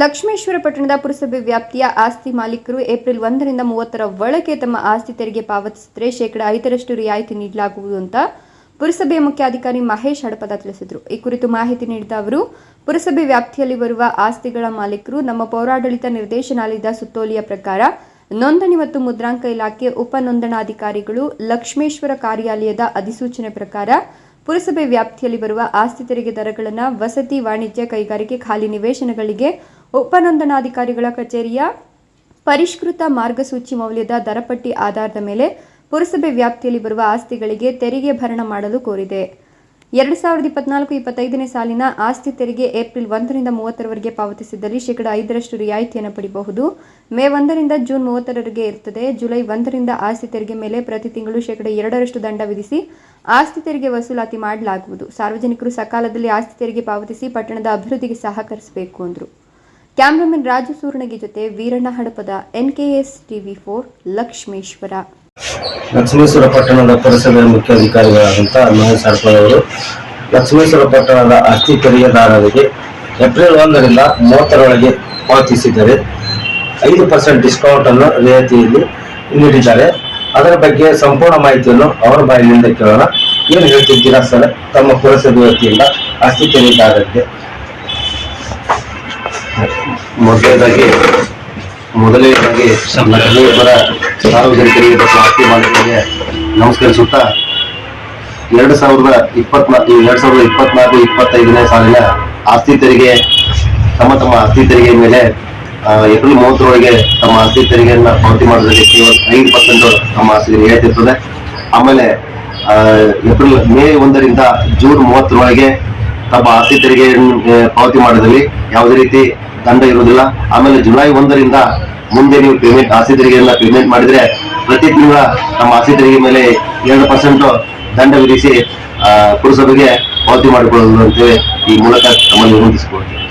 ಲಕ್ಷ್ಮೇಶ್ವರ ಪಟ್ಟಣದ ಪುರಸಭೆ ವ್ಯಾಪ್ತಿಯ ಆಸ್ತಿ ಮಾಲೀಕರು ಏಪ್ರಿಲ್ ಒಂದರಿಂದ ಮೂವತ್ತರ ಒಳಗೆ ತಮ್ಮ ಆಸ್ತಿ ತೆರಿಗೆ ಪಾವತಿಸಿದರೆ ಶೇಕಡ ಐದರಷ್ಟು ರಿಯಾಯಿತಿ ನೀಡಲಾಗುವುದು ಅಂತ ಪುರಸಭೆಯ ಮುಖ್ಯಾಧಿಕಾರಿ ಮಹೇಶ್ ಹಡಪದ ತಿಳಿಸಿದರು. ಈ ಕುರಿತು ಮಾಹಿತಿ ನೀಡಿದ ಅವರು, ಪುರಸಭೆ ವ್ಯಾಪ್ತಿಯಲ್ಲಿ ಬರುವ ಆಸ್ತಿಗಳ ಮಾಲೀಕರು ನಮ್ಮ ಪೌರಾಡಳಿತ ನಿರ್ದೇಶನಾಲಯದ ಸುತ್ತೋಲೆಯ ಪ್ರಕಾರ ನೋಂದಣಿ ಮತ್ತು ಮುದ್ರಾಂಕ ಇಲಾಖೆ ಉಪ ನೋಂದಣಾಧಿಕಾರಿಗಳು ಲಕ್ಷ್ಮೇಶ್ವರ ಕಾರ್ಯಾಲಯದ ಅಧಿಸೂಚನೆ ಪ್ರಕಾರ ಪುರಸಭೆ ವ್ಯಾಪ್ತಿಯಲ್ಲಿ ಬರುವ ಆಸ್ತಿ ತೆರಿಗೆ ದರಗಳನ್ನು ವಸತಿ ವಾಣಿಜ್ಯ ಕೈಗಾರಿಕೆ ಖಾಲಿ ನಿವೇಶನಗಳಿಗೆ ಉಪನೋಂದಣಾಧಿಕಾರಿಗಳ ಕಚೇರಿಯ ಪರಿಷ್ಕೃತ ಮಾರ್ಗಸೂಚಿ ಮೌಲ್ಯದ ದರಪಟ್ಟಿ ಆಧಾರದ ಮೇಲೆ ಪುರಸಭೆ ವ್ಯಾಪ್ತಿಯಲ್ಲಿ ಬರುವ ಆಸ್ತಿಗಳಿಗೆ ತೆರಿಗೆ ಭರಣ ಮಾಡಲು ಕೋರಿದೆ. ಎರಡು ಸಾವಿರದ ಇಪ್ಪತ್ನಾಲ್ಕು ಇಪ್ಪತ್ತೈದನೇ ಸಾಲಿನ ಆಸ್ತಿ ತೆರಿಗೆ ಏಪ್ರಿಲ್ ಒಂದರಿಂದ ಮೂವತ್ತರವರೆಗೆ ಪಾವತಿಸಿದಲ್ಲಿ ಶೇಕಡ ಐದರಷ್ಟು ರಿಯಾಯಿತಿಯನ್ನು ಪಡೆಯಬಹುದು ಮೇ ಒಂದರಿಂದ ಜೂನ್ ಮೂವತ್ತರವರೆಗೆ ಇರುತ್ತದೆ. ಜುಲೈ ಒಂದರಿಂದ ಆಸ್ತಿ ತೆರಿಗೆ ಮೇಲೆ ಪ್ರತಿ ತಿಂಗಳು ಶೇಕಡ ಎರಡರಷ್ಟು ದಂಡ ವಿಧಿಸಿ ಆಸ್ತಿ ತೆರಿಗೆ ವಸೂಲಾತಿ ಮಾಡಲಾಗುವುದು. ಸಾರ್ವಜನಿಕರು ಸಕಾಲದಲ್ಲಿ ಆಸ್ತಿ ತೆರಿಗೆ ಪಾವತಿಸಿ ಪಟ್ಟಣದ ಅಭಿವೃದ್ಧಿಗೆ ಸಹಕರಿಸಬೇಕು ಎಂದರು ಕ್ಯಾಮ್ರಾಮನ್ ರಾಜು ಸೂರ್ಣಗಿ ಜೊತೆ Veeranna Hadapada NKS TV four Lakshmeshwar. Lakshmeshwar ಪಟ್ಟಣದ ಪುರಸಭೆಯ ಮುಖ್ಯಾಧಿಕಾರಿಗಳಾದಂಥ ಮಹೇಶ್ ಹಡ್ಪದ್ ಅವರು ಲಕ್ಷ್ಮೇಶ್ವರ ಪಟ್ಟಣದ ಆಸ್ತಿ ತೆರಿಗೆದಾರರಿಗೆ ಏಪ್ರಿಲ್ ಒಂದರಿಂದ ಮೂವತ್ತರೊಳಗೆ ಪಾವತಿಸಿದರೆ ಐದು ಪರ್ಸೆಂಟ್ ಡಿಸ್ಕೌಂಟ್ ಅನ್ನು ರಿಯಾಯಿತಿಯಲ್ಲಿ ನೀಡಿದ್ದಾರೆ. ಅದರ ಬಗ್ಗೆ ಸಂಪೂರ್ಣ ಮಾಹಿತಿಯನ್ನು ಅವರ ಬಾಯಿನಿಂದ ಕೇಳೋಣ. ಏನು ಹೇಳ್ತಿದ್ದೀರಾ ಸರ್? ತಮ್ಮ ಪುರಸಭೆ ವತಿಯಿಂದ ಆಸ್ತಿ ತೆರಿಗೆದಾರರಿಗೆ. ಮೊದಲನೇದಾಗಿ ಮೊದಲನೇದಾಗಿ ಲಕ್ಷ್ಮೀಪುರ ಸಾರ್ವಜನಿಕರಿಗೆ ಮತ್ತು ಆಸ್ತಿ ಮಾಲೀಕರಿಗೆ ನಮಸ್ಕರಿಸುತ್ತಾ, ಎರಡು ಸಾವಿರದ ಇಪ್ಪತ್ನಾಲ್ಕು ಎರಡು ಸಾವಿರದ ಇಪ್ಪತ್ನಾಲ್ಕು ಇಪ್ಪತ್ತೈದನೇ ಸಾಲಿನ ಆಸ್ತಿ ತೆರಿಗೆ, ತಮ್ಮ ತಮ್ಮ ಆಸ್ತಿ ತೆರಿಗೆ ಮೇಲೆ ಏಪ್ರಿಲ್ ಮೂವತ್ತರೊಳಗೆ ತಮ್ಮ ಆಸ್ತಿ ತೆರಿಗೆಯನ್ನು ಪಾವತಿ ಮಾಡೋದಕ್ಕೆ ಕೇವಲ ಐದು ಪರ್ಸೆಂಟ್ ತಮ್ಮ ಆಸ್ತಿ ರಿಯಾಯಿತಿರ್ತದೆ ಆಮೇಲೆ ಏಪ್ರಿಲ್ ಮೇ ಒಂದರಿಂದ ಜೂನ್ ಮೂವತ್ತರೊಳಗೆ ತಮ್ಮ ಆಸ್ತಿ ತೆರಿಗೆಯನ್ನು ಪಾವತಿ ಮಾಡಿದಲ್ಲಿ ಯಾವುದೇ ರೀತಿ ದಂಡ ಇರುವುದಿಲ್ಲ. ಆಮೇಲೆ ಜುಲೈ ಒಂದರಿಂದ ಮುಂದೆ ನೀವು ಪೇಮೆಂಟ್ ಆಸ್ತಿ ತೆರಿಗೆಯನ್ನ ಪೇಮೆಂಟ್ ಮಾಡಿದ್ರೆ ಪ್ರತಿ ತಿಂಗಳ ನಮ್ಮ ಆಸ್ತಿ ತೆರಿಗೆ ಮೇಲೆ ಎರಡು ಪರ್ಸೆಂಟ್ ದಂಡ ವಿಧಿಸಿ ಪುರಸಭೆಗೆ ಪಾವತಿ ಮಾಡಿಕೊಳ್ಳುವುದು ಅಂತೇಳಿ ಈ ಮೂಲಕ ತಮ್ಮಲ್ಲಿ ವಿನಂತಿಸಿಕೊಳ್ತೀವಿ.